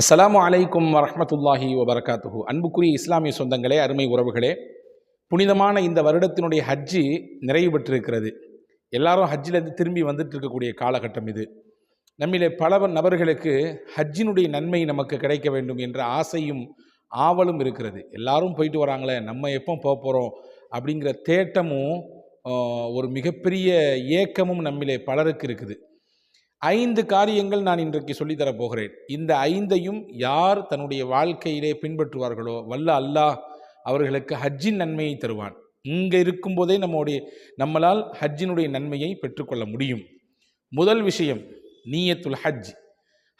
அஸ்லாம் அலைக்கும் வரமத்துல்லாஹி வபரகாத்துஹு. அன்புக்குரிய இஸ்லாமிய சொந்தங்களே அருமை உறவுகளே புனிதமான இந்த வருடத்தினுடைய ஹஜ்ஜி நிறைவு பெற்றிருக்கிறது. எல்லாரும் ஹஜ்ஜிலேருந்து திரும்பி வந்துட்டு இருக்கக்கூடிய காலகட்டம் இது. நம்மிலே பல நபர்களுக்கு ஹஜ்ஜினுடைய நன்மை நமக்கு கிடைக்க வேண்டும் என்ற ஆசையும் ஆவலும் இருக்கிறது. எல்லாரும் போயிட்டு வராங்களே நம்ம எப்போ போக போகிறோம் அப்படிங்கிற தேட்டமும் ஒரு மிகப்பெரிய ஏக்கமும் நம்மிலே பலருக்கு இருக்குது. ஐந்து காரியங்கள் நான் இன்றைக்கு சொல்லித்தரப் போகிறேன். இந்த ஐந்தையும் யார் தன்னுடைய வாழ்க்கையிலே பின்பற்றுவார்களோ வல்ல அல்லாஹ் அவர்களுக்கு ஹஜ்ஜின் நன்மையை தருவான். இங்கே இருக்கும்போதே நம்முடைய நம்மளால் ஹஜ்ஜினுடைய நன்மையை பெற்றுக்கொள்ள முடியும். முதல் விஷயம் நீயத்துல் ஹஜ்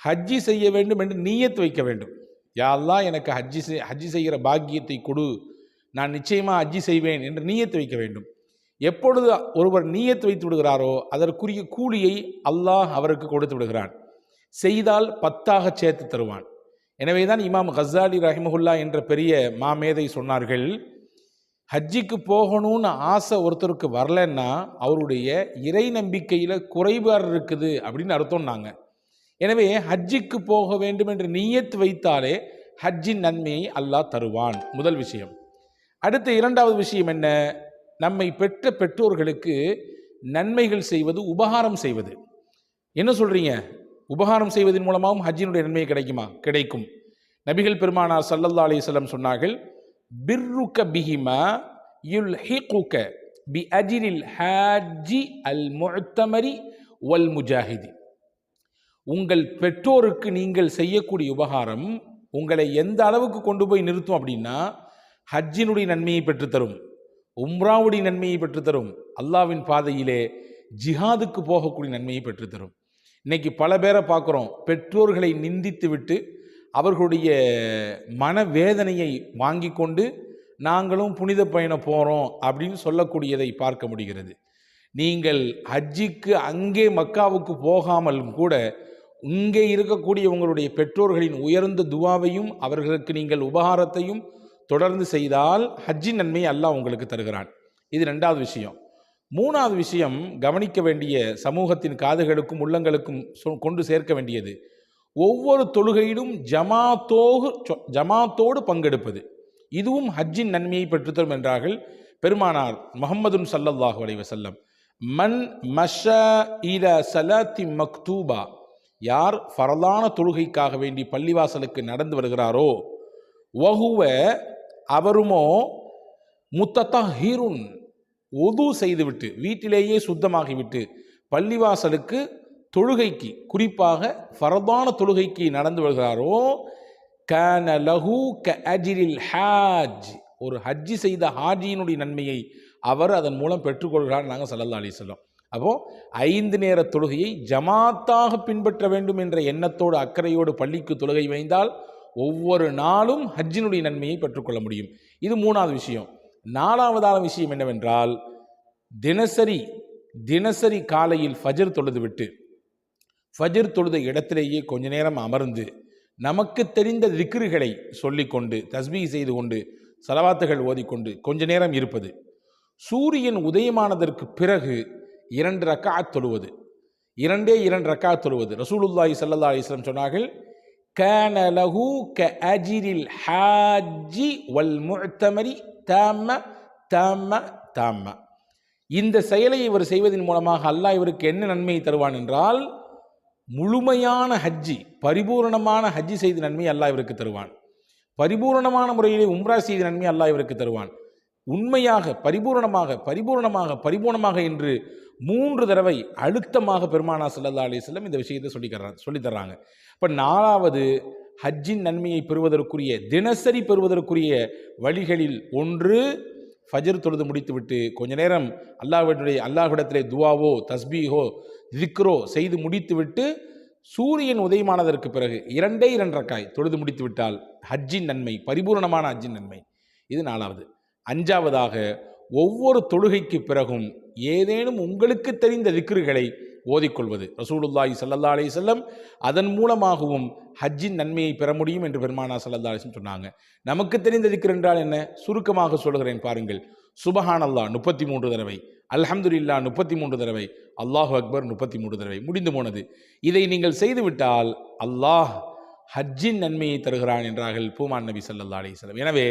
ஹஜ்ஜி செய்ய வேண்டும் என்று நீயத் வைக்க வேண்டும். யாரெல்லாம் எனக்கு ஹஜ்ஜி செய் ஹஜ்ஜி செய்கிற பாக்கியத்தை கொடு. நான் நிச்சயமாக ஹஜ்ஜி செய்வேன் என்று நீயத்து வைக்க வேண்டும். எப்பொழுது ஒருவர் நீயத்து வைத்து விடுகிறாரோ அதற்குரிய கூலியை அல்லாஹ் அவருக்கு கொடுத்து விடுகிறான். செய்தால் பத்தாக சேர்த்து தருவான். எனவே தான் இமாம் ஹசாலி ரஹிமஹுல்லா என்ற பெரிய மாமேதை சொன்னார்கள் ஹஜ்ஜிக்கு போகணும்னு ஆசை ஒருத்தருக்கு வரலன்னா அவருடைய இறை நம்பிக்கையில் குறைபாடு இருக்குது அப்படின்னு அர்த்தம்னாங்க எனவே ஹஜ்ஜிக்கு போக வேண்டும் என்று நீயத்து வைத்தாலே ஹஜ்ஜின் நன்மையை அல்லாஹ் தருவான். முதல் விஷயம். அடுத்த இரண்டாவது விஷயம் என்ன? நம்மை பெற்ற பெற்றோர்களுக்கு நன்மைகள் செய்வது உபகாரம் செய்வது. என்ன சொல்கிறீங்க உபகாரம் செய்வதன் மூலமாகவும் ஹஜ்ஜினுடைய நன்மை கிடைக்குமா? கிடைக்கும். நபிகள் பெருமானார் சல்லல்லா அலிஸ்லம் சொன்னார்கள் பிர்ருக்க பிஹிமா யுல் ஹிகுக்க பி அஜிரில் ஹாஜி அல் முத்தமரி வல் முஜாஹிதி. உங்கள் பெற்றோருக்கு நீங்கள் செய்யக்கூடிய உபகாரம் உங்களை எந்த அளவுக்கு கொண்டு போய் நிறுத்தும் அப்படின்னா ஹஜ்ஜினுடைய நன்மையை பெற்றுத்தரும். உம்ராவுடைய நன்மையை பெற்றுத்தரும். அல்லாவின் பாதையிலே ஜிஹாதுக்கு போகக்கூடிய நன்மையை பெற்றுத்தரும். இன்னைக்கு பல பேரை பார்க்குறோம். பெற்றோர்களை நிந்தித்து விட்டு அவர்களுடைய மனவேதனையை வாங்கி கொண்டு நாங்களும் புனித பயணம் போகிறோம் அப்படின்னு சொல்லக்கூடியதை பார்க்க முடிகிறது. நீங்கள் ஹஜ்ஜிக்கு அங்கே மக்காவுக்கு போகாமலும் கூட இங்கே இருக்கக்கூடிய உங்களுடைய பெற்றோர்களின் உயர்ந்த துவாவையும் அவர்களுக்கு நீங்கள் உபகாரத்தையும் தொடர்ந்து செய்தால் ஹஜ்ஜின் நன்மை அல்லாஹ் உங்களுக்கு தருகிறான். இது ரெண்டாவது விஷயம். மூணாவது விஷயம் கவனிக்க வேண்டிய சமூகத்தின் காதுகளுக்கும் உள்ளங்களுக்கும் சொ- கொண்டு சேர்க்க வேண்டியது. ஒவ்வொரு தொழுகையிலும் ஜமாத்தோகு சொ- ஜமாத்தோடு பங்கெடுப்பது. இதுவும் ஹஜ்ஜின் நன்மையை பெற்றுத்தரும் என்றார்கள் பெருமானார் முகமதுன் சல்லல்லாஹு அலைஹி செல்லம் மன் மஷ இல சலாத்தி மக்தூபா யார் ஃபரலான தொழுகைக்காக வேண்டி பள்ளிவாசலுக்கு நடந்து வருகிறாரோ வகுவ அவருமோ முத்தத்தஹீருன் ஒது செய்துவிட்டு வீட்டிலேயே சுத்தமாகிவிட்டு பள்ளிவாசலுக்கு தொழுகைக்கு குறிப்பாக ஃபரதான தொழுகைக்கு நடந்து வருகிறாரோ கான லஹு க அஜிரில் ஹாஜ் ஒரு ஹஜ்ஜி செய்த ஹாஜியினுடைய நன்மையை அவர் அதன் மூலம் பெற்றுக்கொள்கிறார் நாங்கள் சல்லல்லா அலி சொல்லம் அப்போ ஐந்து நேர தொழுகையை ஜமாத்தாக பின்பற்ற வேண்டும் என்ற எண்ணத்தோடு அக்கறையோடு பள்ளிக்கு தொழுகை வைந்தால் ஒவ்வொரு நாளும் ஹஜ்ஜினுடைய நன்மையை பெற்றுக்கொள்ள முடியும். இது மூணாவது விஷயம். நாலாவதான விஷயம் என்னவென்றால் தினசரி தினசரி காலையில் ஃபஜர் தொழுது விட்டு ஃபஜர் தொழுத இடத்திலேயே கொஞ்ச நேரம் அமர்ந்து நமக்கு தெரிந்த திக்ருகளை சொல்லிக்கொண்டு தஸ்பீ செய்து கொண்டு சலவாத்துகள் ஓதிக்கொண்டு கொஞ்ச நேரம் இருப்பது. சூரியன் உதயமானதற்கு பிறகு இரண்டு ரக்கா தொழுவது. இரண்டே இரண்டு ரக்கா தொழுவது. ரசூலுல்லாஹி சல்லா அலைஹி சொன்னார்கள் கான லஹு க அஜிரில் ஹாஜி வல் முஅத்தமரி தாம தாம தாம இந்த செயலை இவர் செய்வதன் மூலமாக அல்லாஹ் இவருக்கு என்ன நன்மையை தருவான் என்றால் முழுமையான ஹஜ்ஜி பரிபூரணமான ஹஜ்ஜி செய்த நன்மை அல்லாஹ் இவருக்கு தருவான். பரிபூரணமான முறையிலே உம்ரா செய்த நன்மை அல்லாஹ் இவருக்கு தருவான். உண்மையாக பரிபூரணமாக பரிபூரணமாக பரிபூரணமாக என்று மூன்று தடவை அழுத்தமாக பெருமானா சல்லா அலி செல்லம் இந்த விஷயத்தை சொல்லி சொல்லித்தர்றாங்க இப்போ நாலாவது ஹஜ்ஜின் நன்மையை பெறுவதற்குரிய தினசரி பெறுவதற்குரிய வழிகளில் ஒன்று ஃபஜர் தொழுது முடித்துவிட்டு கொஞ்ச நேரம் அல்லாஹ்விடைய அல்லாஹ்விடத்திலே துவாவோ தஸ்பீஹோ திக்ரோ செய்து முடித்துவிட்டு சூரியன் உதயமானதற்கு பிறகு இரண்டே இரண்டரைக்காய் தொழுது முடித்து விட்டால் ஹஜ்ஜின் நன்மை பரிபூரணமான ஹஜ்ஜின் நன்மை. இது நாலாவது. அஞ்சாவதாக ஒவ்வொரு தொழுகைக்கு பிறகும் ஏதேனும் உங்களுக்கு தெரிந்த திக்ருகளை ஓதிக்கொள்வது. ரசூலுல்லாஹி சல்லல்லா அலி செல்லம் அதன் மூலமாகவும் ஹஜ்ஜின் நன்மையை பெற முடியும் என்று பெருமானா சல்லல்லா அலிசம் சொன்னாங்க. நமக்கு தெரிந்த திக்ர் என்றால் என்ன? சுருக்கமாக சொல்கிறேன் பாருங்கள். சுபஹானல்லா முப்பத்தி மூன்று தடவை. அல்ஹம்துலில்லா முப்பத்தி மூன்று தடவை. அல்லாஹு அக்பர் முப்பத்தி மூன்று தடவை. முடிந்து போனது. இதை நீங்கள் செய்துவிட்டால் அல்லாஹ் ஹஜ்ஜின் நன்மையை தருகிறான் என்றார்கள் பூமான் நபி ஸல்லல்லாஹு அலைஹி எனவே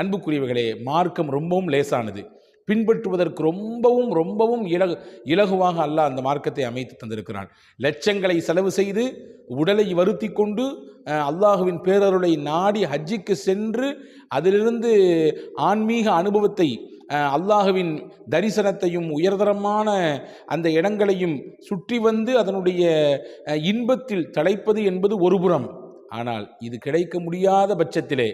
அன்புக்குரியவர்களே மார்க்கம் ரொம்பவும் லேசானது. பின்பற்றுவதற்கு ரொம்பவும் ரொம்பவும் இலகு இலகுவாக அல்லாஹ் அந்த மார்க்கத்தை அமைத்து தந்திருக்கிறான். லட்சங்களை செலவு செய்து உடலை வருத்தி கொண்டு அல்லாஹுவின் பேரருளை நாடி ஹஜ்ஜிக்கு சென்று அதிலிருந்து ஆன்மீக அனுபவத்தை அல்லாஹுவின் தரிசனத்தையும் உயர்தரமான அந்த இடங்களையும் சுற்றி வந்து அதனுடைய இன்பத்தில் தலைப்பது என்பது ஒருபுறம் ஆனால் இது கிடைக்க முடியாத பட்சத்திலே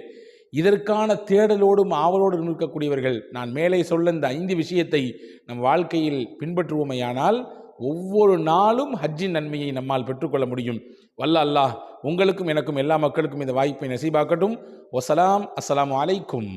இதற்கான தேடலோடும் ஆவலோடும் இருக்கக்கூடியவர்கள் நான் மேலே சொல்ல இந்த ஐந்து விஷயத்தை நம் வாழ்க்கையில் பின்பற்றுவோமையானால் ஒவ்வொரு நாளும் ஹஜ்ஜின் நன்மையை நம்மால் பெற்றுக்கொள்ள முடியும். வல்ல அல்லாஹ் உங்களுக்கும் எனக்கும் எல்லா மக்களுக்கும் இந்த வாய்ப்பை நசீபாக்கட்டும். ஒசலாம் அஸ்லாம் அலைக்கும்.